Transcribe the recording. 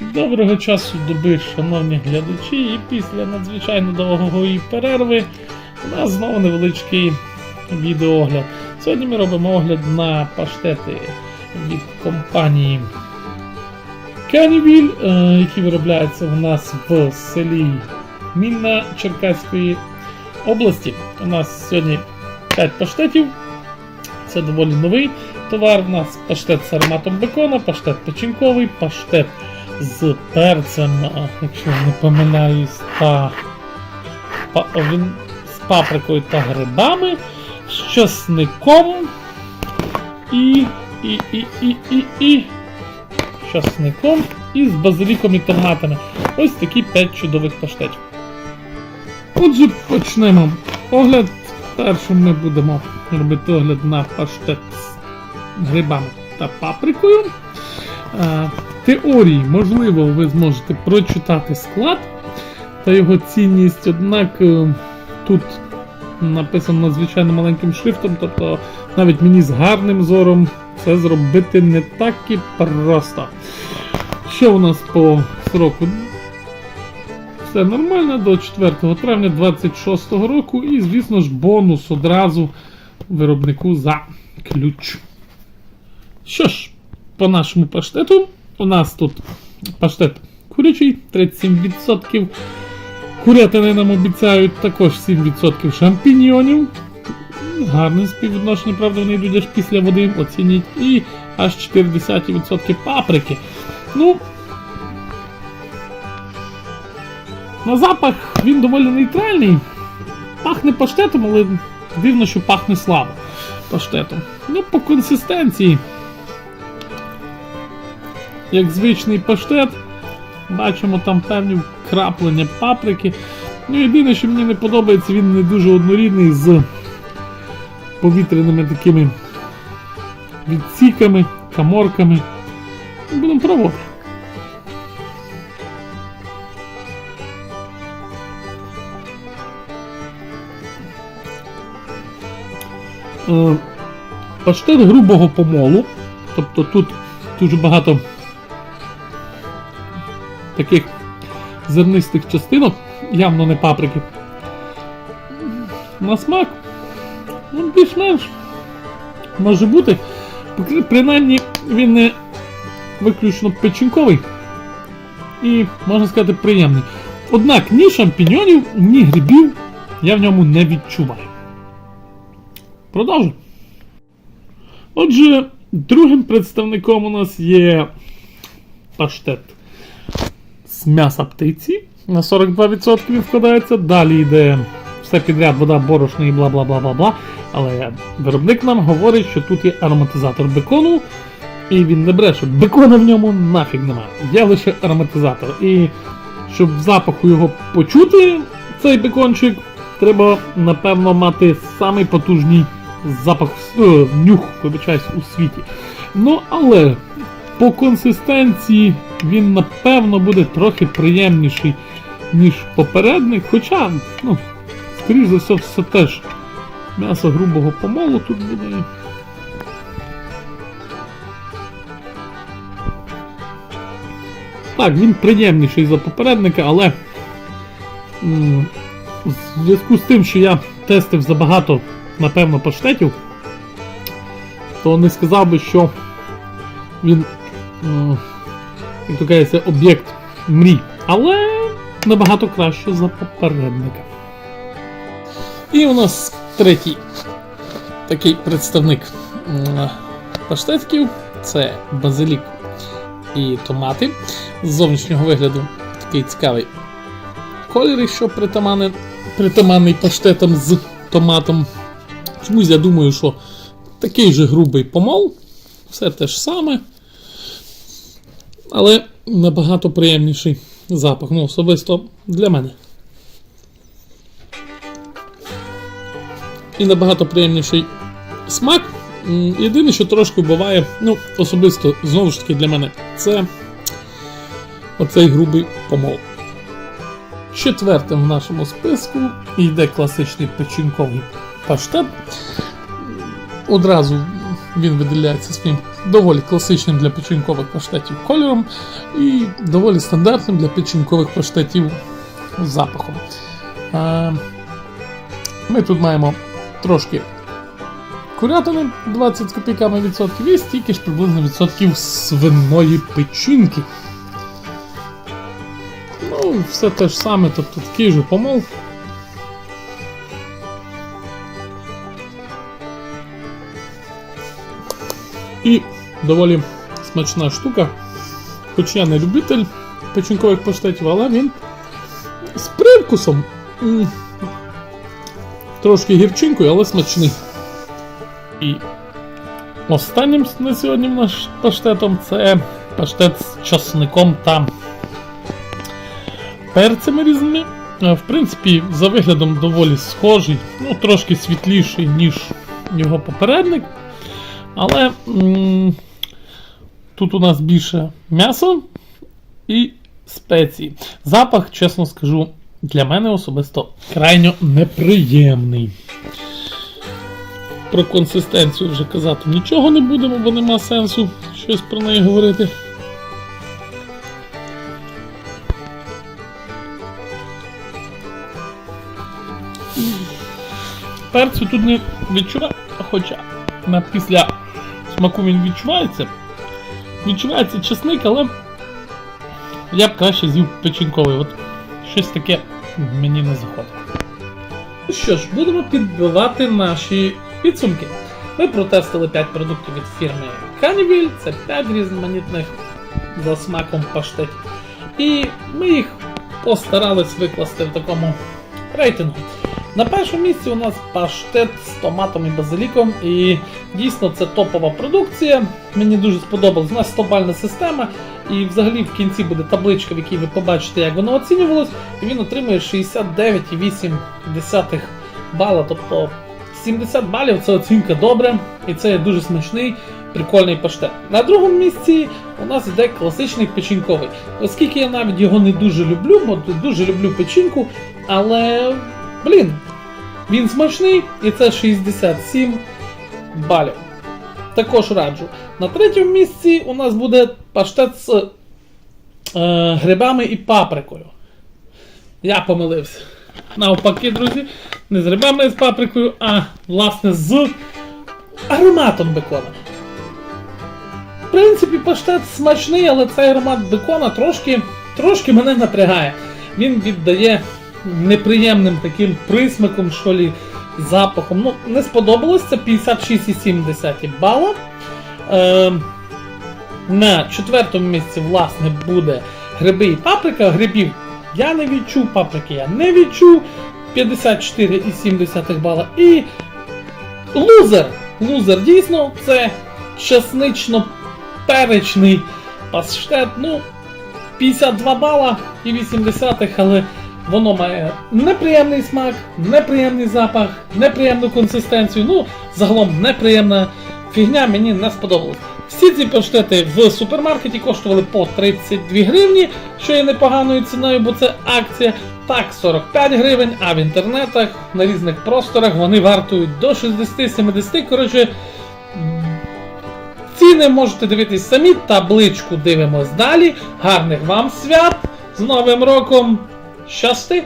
Доброго часу доби, шановні глядачі, і після надзвичайно довгої перерви у нас знову невеличкий відеоогляд. Сьогодні ми робимо огляд на паштети від компанії Cannyville, е, які виробляються у нас в селі Мінна Черкаської області. У нас сьогодні 5 паштетів. Це доволі новий товар. У нас паштет з ароматом бекона, паштет печінковий, паштет з перцем, якщо не помиляюсь, та він з паприкою та грибами, з часником і. і. і. і. і. і. часником і з базиліком і томатами. Ось такі 5 чудових паштетів. Отже, почнемо. Огляд. Першим ми будемо робити огляд на паштет з грибами та паприкою. Теорії, можливо, ви зможете прочитати склад та його цінність, однак е, тут написано надзвичайно маленьким шрифтом, тобто навіть мені з гарним зором це зробити не так і просто. Що у нас по сроку? Все нормально до 4 травня 26 року, і, звісно ж, бонус одразу виробнику за ключ. Що ж, по нашому паштету, у нас тут паштет курячий, 37%. Курятини нам обіцяють також 7% шампіньйонів. Гарне співвідношення, правда, вони йдуть аж після води, оцініть. І аж 40% паприки. Ну, на запах він доволі нейтральний. Пахне паштетом, але дивно, що пахне слабо паштетом. Ну, по консистенції. Як звичний паштет, бачимо там певні краплення паприки. Ну, єдине, що мені не подобається, він не дуже однорідний з повітряними такими відсіками, каморками. Будемо пробувати. Е, Паштет грубого помолу. Тобто тут дуже багато таких зернистих частинок, явно не паприки. На смак, ну, більш-менш може бути. Принаймні він не виключно печінковий і, можна сказати, приємний. Однак ні шампіньонів, ні грибів я в ньому не відчуваю. Продовжуємо. Отже, другим представником у нас є паштет з м'яса птиці. На 42% він вкладається. Далі йде все підряд, вода, борошно і бла бла бла бла бла. Але виробник нам говорить, що тут є ароматизатор бекону, і він не бреше. Бекона в ньому нафіг немає. Є лише ароматизатор. І щоб запаху його почути, цей бекончик, треба, напевно, мати самий потужний запах, е, нюх, вибачаюсь, у світі. Ну, але по консистенції він, напевно, буде трохи приємніший, ніж попередник. Хоча, ну, скоріш за все, все теж м'ясо грубого помолу тут буде. Так, він приємніший за попередника, але в зв'язку з тим, що я тестив забагато, напевно, паштетів, то не сказав би, що він, як то кажеться, об'єкт мрій. Але набагато краще за попередника. І у нас третій такий представник паштетків це базилік і томати. З зовнішнього вигляду такий цікавий колір, що притаманний, притаманний паштетам з томатом. Чомусь я думаю, що такий же грубий помол, все те ж саме, але набагато приємніший запах. Ну, особисто для мене. І набагато приємніший смак. Єдине, що трошки буває, ну, особисто, знову ж таки, для мене, це оцей грубий помол. Четвертим в нашому списку йде класичний печінковий паштет. Одразу Він виділяється своїм доволі класичним для печінкових паштетів кольором і доволі стандартним для печінкових паштетів запахом. Е, Ми тут маємо трошки курятини 20 копійками відсотків і стільки ж приблизно відсотків свиної печінки. Ну, все те ж саме, тобто такий же помол. І доволі смачна штука. Хоч я не любитель печінкових паштетів, але він з привкусом. Трошки гірчинкою, але смачний. І останнім на сьогодні наш паштетом це паштет з часником та перцями різними. В принципі, за виглядом доволі схожий, ну трошки світліший, ніж його попередник. Але тут у нас більше м'яса і спеції. Запах, чесно скажу, для мене особисто крайньо неприємний. Про консистенцію вже казати нічого не будемо, бо нема сенсу щось про неї говорити. Перцю тут не відчуваю, хоча на після смаку він відчувається. Відчувається чесник, але я б краще з'їв печінковий. От щось таке мені не заходить. Ну що ж, будемо підбивати наші підсумки. Ми протестили 5 продуктів від фірми Caniville, це 5 різноманітних за смаком паштетів. І ми їх постарались викласти в такому рейтингу. На першому місці у нас паштет з томатом і базиліком. І дійсно це топова продукція. Мені дуже сподобалось. У нас 100-бальна система, і взагалі в кінці буде табличка, в якій ви побачите, як воно оцінювалось. І він отримує 69,8 бала. Тобто 70 балів це оцінка добре, і це дуже смачний. Прикольний паштет. На другому місці у нас йде класичний печінковий. Оскільки я навіть його не дуже люблю, бо дуже люблю печінку, але Блін, він смачний і це 67 балів. Також раджу. На третьому місці у нас буде паштет з е, грибами і паприкою. Я помилився. Навпаки, друзі, не з грибами і з паприкою, а власне з ароматом бекона. В принципі, паштет смачний, але цей аромат бекона трошки, трошки мене напрягає. Він віддає неприємним таким присмаком, що лі, запахом. Ну, не сподобалось, це 56,7 бала. Е, на четвертому місці, власне, буде гриби і паприка. Грибів я не відчув, паприки я не відчув. 54,7 бала. І лузер. Лузер дійсно це чеснично-перечний паштет. Ну, 52 бала і 80, але воно має неприємний смак, неприємний запах, неприємну консистенцію. Ну, загалом неприємна фігня, мені не сподобалось. Всі ці паштети в супермаркеті коштували по 32 гривні, що є непоганою ціною, бо це акція. Так, 45 гривень, а в інтернетах на різних просторах вони вартують до 60-70. Коротше, ціни можете дивитись самі, табличку дивимось далі. Гарних вам свят! З Новим роком! Щасти!